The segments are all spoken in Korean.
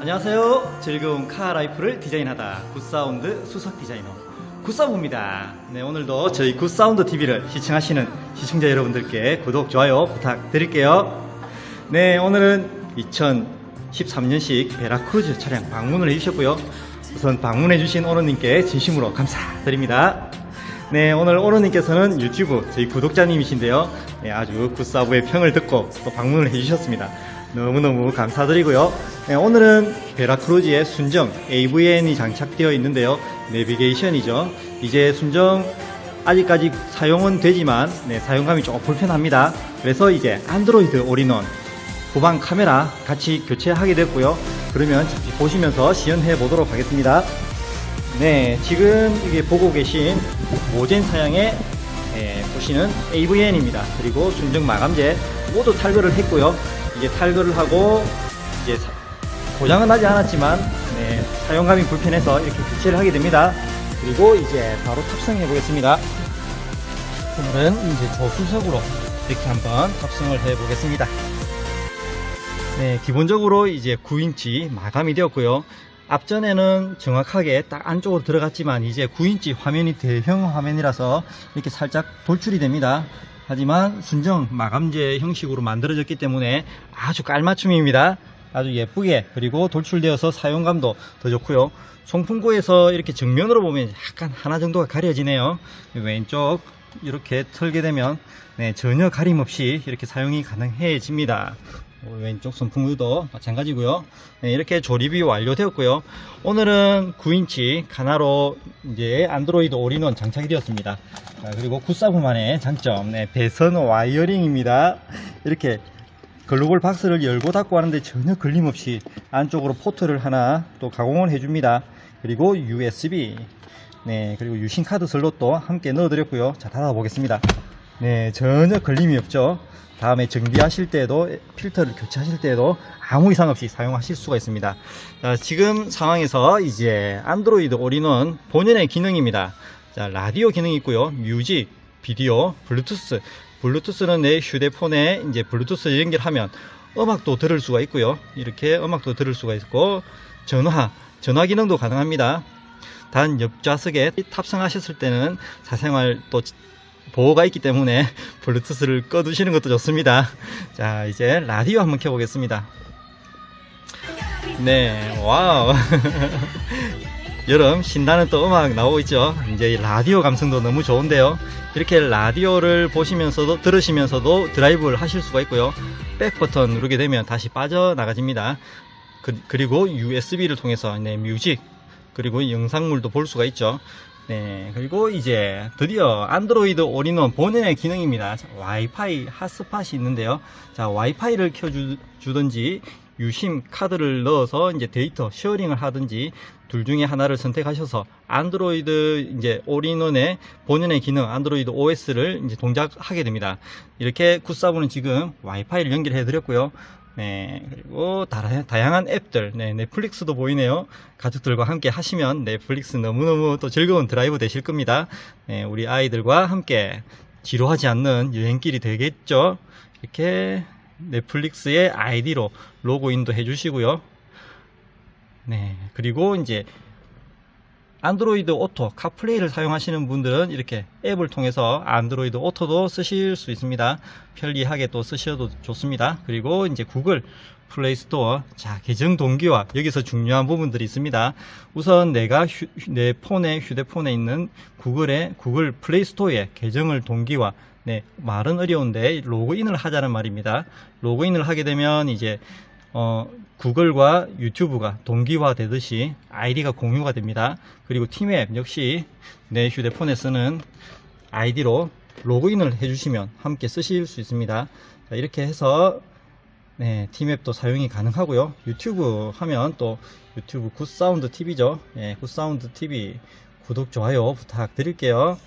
안녕하세요. 즐거운 카 라이프를 디자인하다 굿사운드 수석 디자이너 굿사부입니다. 네, 오늘도 저희 굿사운드 TV를 시청하시는 시청자 여러분들께 구독, 좋아요 부탁드릴게요. 네, 오늘은 2013년식 베라크루즈 차량 방문을 해주셨고요. 우선 방문해주신 오너님께 진심으로 감사드립니다. 네, 오늘 오너님께서는 유튜브 저희 구독자님이신데요. 네, 아주 굿사부의 평을 듣고 또 방문을 해주셨습니다. 너무너무 감사드리고요. 네, 오늘은 베라크루즈의 순정 AVN이 장착되어 있는데요. 내비게이션이죠. 이제 순정 아직까지 사용은 되지만 네, 사용감이 조금 불편합니다. 그래서 이제 안드로이드 올인원 후방 카메라 같이 교체하게 됐고요. 그러면 보시면서 시연해 보도록 하겠습니다. 네, 지금 이게 보고 계신 모젠 사양의 예, 보시는 AVN입니다. 그리고 순정 마감재 모두 탈거를 했고요. 이제 탈거를 하고 이제 사- 고장은 나지 않았지만 네, 사용감이 불편해서 이렇게 교체를 하게 됩니다. 그리고 이제 바로 탑승해 보겠습니다. 오늘은 이제 조수석으로 이렇게 한번 탑승을 해 보겠습니다. 네, 기본적으로 이제 9인치 마감이 되었고요. 앞전에는 정확하게 딱 안쪽으로 들어갔지만 이제 9인치 화면이 대형 화면이라서 이렇게 살짝 돌출이 됩니다. 하지만 순정 마감재 형식으로 만들어졌기 때문에 아주 깔맞춤입니다. 아주 예쁘게 그리고 돌출되어서 사용감도 더 좋고요. 송풍구에서 이렇게 정면으로 보면 약간 하나 정도가 가려지네요. 왼쪽 이렇게 털게 되면 네, 전혀 가림 없이 이렇게 사용이 가능해집니다. 어, 왼쪽 선풍구도 마찬가지고요. 네, 이렇게 조립이 완료되었고요. 오늘은 9인치 카나로 이제 안드로이드 올인원 장착이 되었습니다. 자, 그리고 굿사브만의 장점, 네, 배선 와이어링입니다. 이렇게 글로벌 박스를 열고 닫고 하는데 전혀 걸림없이 안쪽으로 포트를 하나 또 가공을 해줍니다. 그리고 USB, 네, 그리고 유심 카드 슬롯도 함께 넣어 드렸고요. 자, 닫아 보겠습니다. 네, 전혀 걸림이 없죠. 다음에 정비하실 때도 필터를 교체하실 때도 아무 이상 없이 사용하실 수가 있습니다. 자, 지금 상황에서 이제 안드로이드 올인원 본연의 기능입니다. 자, 라디오 기능이 있고요. 뮤직, 비디오, 블루투스. 블루투스는 내 휴대폰에 이제 블루투스 연결하면 음악도 들을 수가 있고요. 이렇게 음악도 들을 수가 있고 전화, 전화 기능도 가능합니다. 단 옆좌석에 탑승하셨을 때는 사생활 또 보호가 있기 때문에 블루투스를 꺼두시는 것도 좋습니다. 자, 이제 라디오 한번 켜보겠습니다. 네, 와우. 여름 신나는 또 음악 나오고 있죠. 이제 이 라디오 감성도 너무 좋은데요. 이렇게 라디오를 보시면서도 들으시면서도 드라이브를 하실 수가 있고요. 백 버튼 누르게 되면 다시 빠져나가집니다. 그, 리고 USB를 통해서 네, 뮤직 그리고 영상물도 볼 수가 있죠. 네, 그리고 이제 드디어 안드로이드 올인원 본연의 기능입니다. 자, 와이파이 핫스팟이 있는데요. 자, 와이파이를 켜주든지 유심 카드를 넣어서 이제 데이터 쉐어링을 하든지 둘 중에 하나를 선택하셔서 안드로이드 이제 올인원의 본연의 기능 안드로이드 OS를 이제 동작하게 됩니다. 이렇게 굿사브는 지금 와이파이를 연결해 드렸고요. 네, 그리고 다, 다양한 앱들, 네, 넷플릭스도 보이네요. 가족들과 함께 하시면 넷플릭스 너무너무 또 즐거운 드라이브 되실 겁니다. 네, 우리 아이들과 함께 지루하지 않는 여행길이 되겠죠. 이렇게 넷플릭스의 아이디로 로그인도 해주시고요. 네, 그리고 이제 안드로이드 오토 카플레이를 사용하시는 분들은 이렇게 앱을 통해서 안드로이드 오토도 쓰실 수 있습니다. 편리하게 또 쓰셔도 좋습니다. 그리고 이제 구글 플레이 스토어 자 계정 동기화 여기서 중요한 부분들이 있습니다. 우선 내가 휴- 내 폰에 휴대폰에 있는 구글의 구글 플레이 스토어에 계정을 동기화 네 말은 어려운데 로그인을 하자는 말입니다. 로그인을 하게 되면 이제 어, 구글과 유튜브가 동기화 되듯이 아이디가 공유가 됩니다. 그리고 팀앱 역시 내 휴대폰에 쓰는 아이디로 로그인을 해주시면 함께 쓰실 수 있습니다. 자, 이렇게 해서 네, 팀앱도 사용이 가능하고요. 유튜브 하면 또 유튜브 굿사운드 TV죠. 네, 굿사운드 TV 구독, 좋아요 부탁드릴게요.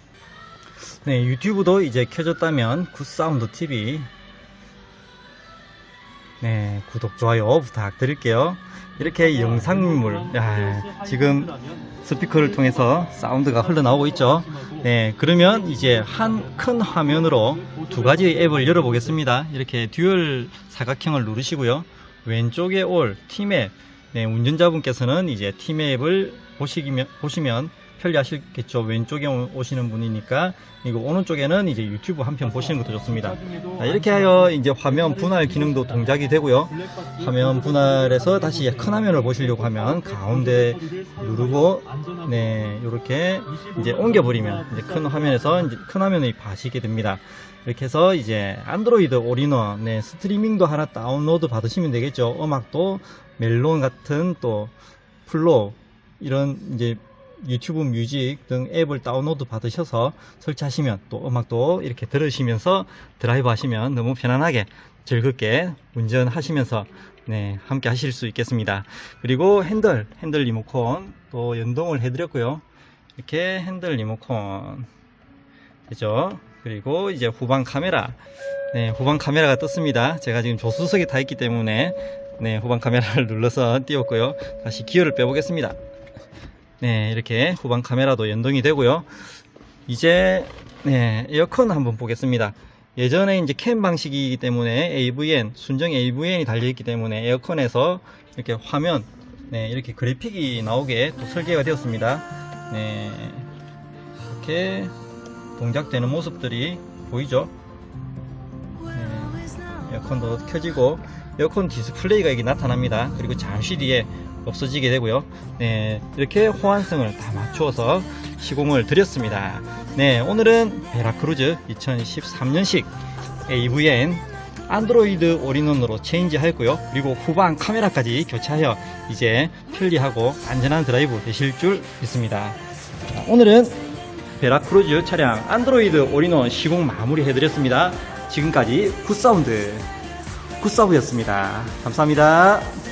네, 유튜브도 이제 켜졌다면 굿사운드 TV 네, 구독, 좋아요 부탁드릴게요. 이렇게 영상물, 야, 지금 스피커를 통해서 사운드가 흘러나오고 있죠. 네, 그러면 이제 한 큰 화면으로 두 가지 앱을 열어보겠습니다. 이렇게 듀얼 사각형을 누르시고요. 왼쪽에 올 팀앱, 네, 운전자분께서는 이제 티맵을 보시면, 보시면 편리하시겠죠. 왼쪽에 오- 오시는 분이니까 그리고 오른쪽에는 이제 유튜브 한 편 보시는 것도 좋습니다. 자, 이렇게 하여 이제 화면 분할 기능도 동작이 되고요. 화면 분할해서 다시 큰 화면을 보시려고 하면 가운데 누르고 네 이렇게 이제 옮겨버리면 이제 큰 화면에서 이제 큰 화면을 봐시게 됩니다. 이렇게 해서 이제 안드로이드 올인원 네 스트리밍도 하나 다운로드 받으시면 되겠죠. 음악도 멜론 같은 또 플로 이런 이제 유튜브 뮤직 등 앱을 다운로드 받으셔서 설치하시면 또 음악도 이렇게 들으시면서 드라이브 하시면 너무 편안하게 즐겁게 운전하시면서 네, 함께 하실 수 있겠습니다. 그리고 핸들, 핸들 리모컨 또 연동을 해드렸고요. 이렇게 핸들 리모컨 되죠. 그리고 이제 후방 카메라, 네, 후방 카메라가 떴습니다. 제가 지금 조수석에 타 있기 때문에 네, 후방 카메라를 눌러서 띄웠고요. 다시 기어를 빼보겠습니다. 네, 이렇게 후방 카메라도 연동이 되고요. 이제 네, 에어컨 한번 보겠습니다. 예전에 이제 캠 방식이기 때문에 AVN, 순정 AVN이 달려있기 때문에 에어컨에서 이렇게 화면, 네, 이렇게 그래픽이 나오게 또 설계가 되었습니다. 네, 이렇게 동작되는 모습들이 보이죠? 네, 에어컨도 켜지고 에어컨 디스플레이가 이게 나타납니다. 그리고 잠시 뒤에 없어지게 되고요. 네, 이렇게 호환성을 다 맞추어서 시공을 드렸습니다. 네, 오늘은 베라크루즈 2013년식 AVN 안드로이드 올인원으로 체인지 하였고요. 그리고 후방 카메라까지 교체하여 이제 편리하고 안전한 드라이브 되실 줄 믿습니다. 자, 오늘은 베라크루즈 차량 안드로이드 올인원 시공 마무리 해드렸습니다. 지금까지 굿사운드 굿사우였습니다. 감사합니다.